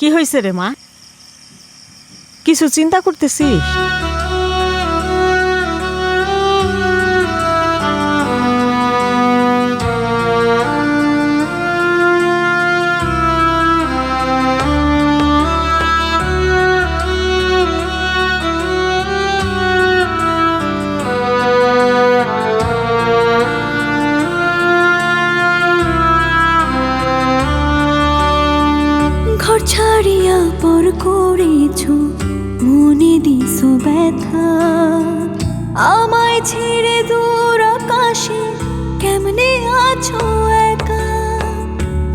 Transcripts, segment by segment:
কি হয়েছে রে মা? কিছু চিন্তা করতেছিস? দিছো ব্যথা আমায় ছেড়ে দূর আকাশে, কেমনে আছো একা?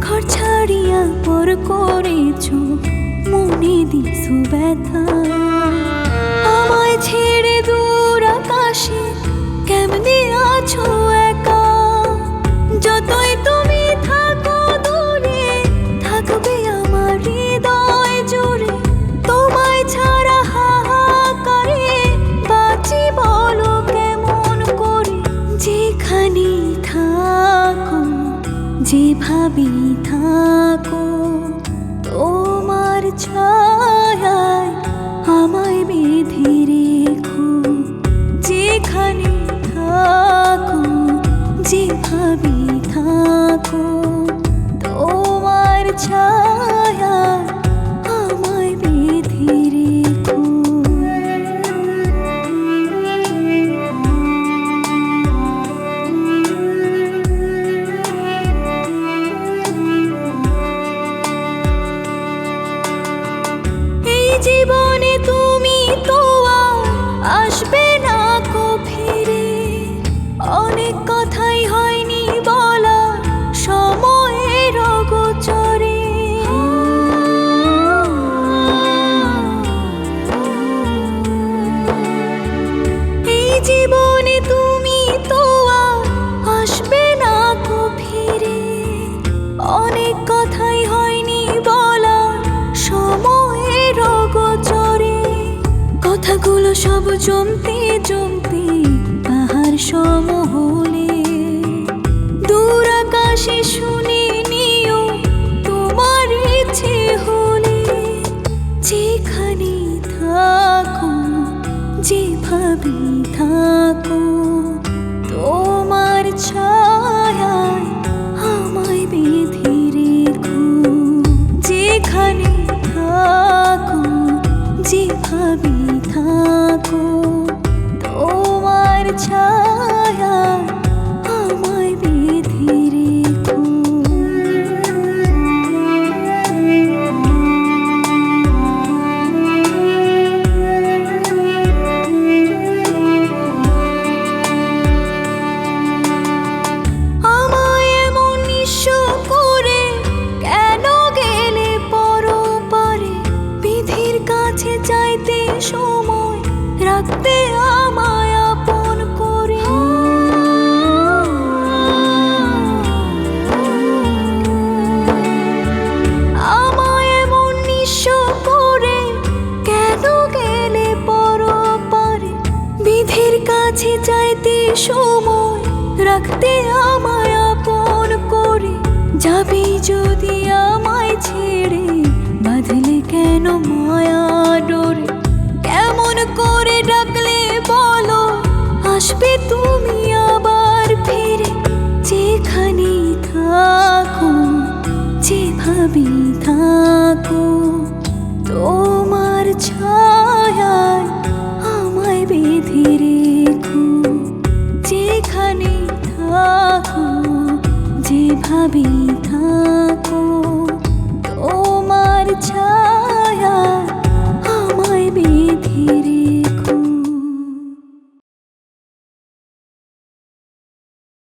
ঘর ছাড়িয়া পর করেছ, মনে দিছো ব্যথা। যেভাবে থাকো তোমার ছায়ায় আমায় বেঁধে রেখো। যেখানে থাকো যেভাবে অনেক কথাই হয়নি বলা সময়ের গোচরে কথাগুলো সব জমতে জমতে পাহাড় সম হলে দূর আকাশে আমায় বিধির কাছে চাইতে সময় রাখতে আমায় আপন করে। যাবি যদি আমায় আসবে তুমি আবার ফিরে। যেখানে থাকো যেভাবে থাকো, তোমার ছায়ায় আমায় বেঁধে রেখো। যেখানে থাকো যেভাবে থাকো।